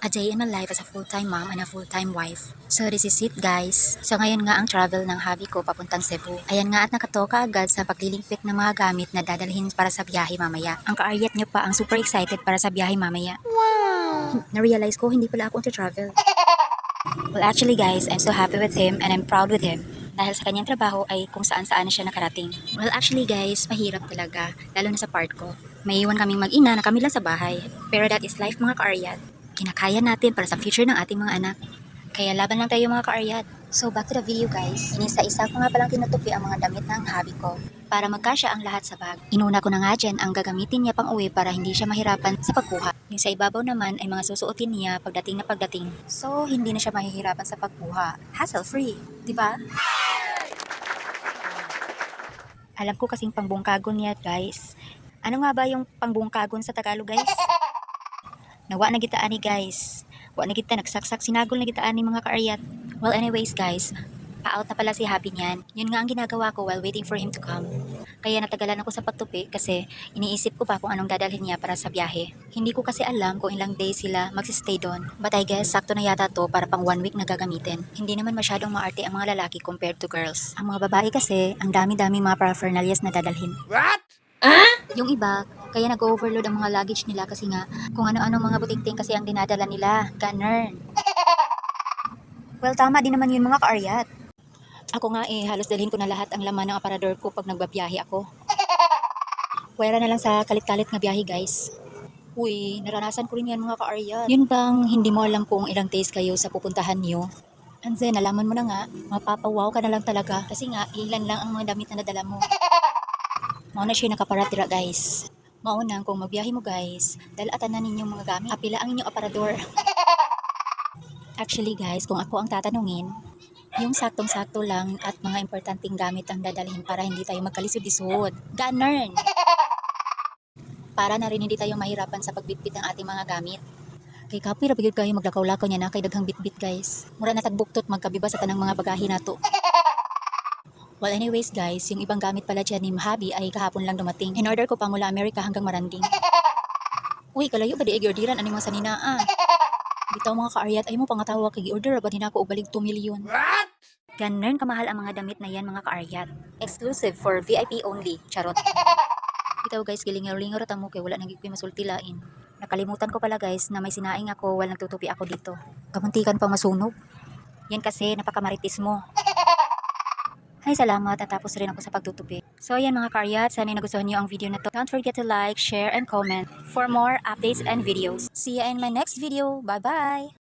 A day in my life as a full-time mom and a full-time wife. So this is it guys. So ngayon nga ang travel ng hubby ko papuntang Cebu. Ayan nga at nakatoka agad sa paglilimpik ng mga gamit na dadalhin para sa biyahe mamaya. Ang kaaryat niyo pa ang super excited para sa biyahe mamaya. Wow! Na-realize ko hindi pala ako travel. Well actually guys, I'm so happy with him and I'm proud with him. Dahil sa kanyang trabaho ay kung saan saan siya nakarating. Well actually guys, mahirap talaga. Lalo na sa part ko. May iwan kaming mag-ina na kami lang sa bahay. Pero that is life mga kaaryat. Kinakaya natin para sa future ng ating mga anak. Kaya laban lang tayo mga kaaryat. So back to the video guys. Inisa-isa ko nga palang tinutupi ang mga damit ng hobby ko. Para magkasya ang lahat sa bag. Inuna ko na nga dyan ang gagamitin niya pang uwi para hindi siya mahirapan sa pagkuha. Yung sa ibabaw naman ay mga susuotin niya pagdating na pagdating. So hindi na siya mahihirapan sa pagkuha. Hassle free. Di ba? Alam ko kasing pangbungkagon niya guys. Ano nga ba yung pangbungkagon sa Tagalog guys? Nawa na kita ani guys. Wa na kita nagsaksak sinagol na kita ani mga kaaryat. Well anyways guys, pa-out na pala si Happy niyan. Yun nga ang ginagawa ko while waiting for him to come. Kaya natagalan ako sa pagtupi kasi iniisip ko pa kung anong dadalhin niya para sa biyahe. Hindi ko kasi alam kung ilang days sila magsistay doon. But I guess sakto na yata to para pang one week na gagamitin. Hindi naman masyadong maarte ang mga lalaki compared to girls. Ang mga babae kasi, ang dami-dami mga paraphernalias na dadalhin. What? Yung iba, kaya nag-overload ang mga luggage nila kasi nga kung ano-ano mga buting-ting kasi ang dinadala nila. Ganern. Well, tama din naman yun mga kaaryat. Ako nga eh, halos dalhin ko na lahat ang laman ng aparador ko pag nagbabiyahe ako. Pwera na lang sa kalit-kalit na biyahe guys. Uy, naranasan ko rin yan mga kaaryat. Yun bang hindi mo alam kung ilang days kayo sa pupuntahan niyo? And then, nalaman mo na nga, mapapawaw ka na lang talaga kasi nga, ilan lang ang mga damit na nadala mo. Mauna siya nakaparatira guys. Maunang kung magbiyahe mo guys, dalatan na ninyong mga gamit. Apila ang inyong aparador. Actually guys, kung ako ang tatanungin, yung saktong-sakto lang at mga importanteng gamit ang dadalhin para hindi tayo magkalisod-lisod. Ganern! Para na rin hindi tayo mahirapan sa pagbitbit ng ating mga gamit. Kay kapoy ra bigod kayo maglakaw-lakaw niya na kay daghang bitbit guys. Mura na tagbuktot magkabiba sa tanang mga bagahe nato. Well anyways guys, yung ibang gamit pala dyan ni Mahabi ay kahapon lang dumating. In order ko pa mula Amerika hanggang Maranding. Uy, kalayo ba di i-orderan ani mga saninaa? Bitaw mga kaaryat ay mo pangatawa kay order ba din ako og balig 2 million. What? Ganern kamahal ang mga damit na yan mga kaaryat. Exclusive for VIP only. Charot. Bitaw guys, gilingaw-lingaw ta mo kay wala nang gigpi masultilain. Nakalimutan ko pala guys na may sinaing ako while nagtutupi ako dito. Kamuntikan pang masunog. Yan kasi napakamaritis mo. Ay, salamat. Natapos rin ako sa pagtutupi. So, ayan mga karyat. Sana nagustuhan niyo ang video na to. Don't forget to like, share, and comment for more updates and videos. See you in my next video. Bye-bye!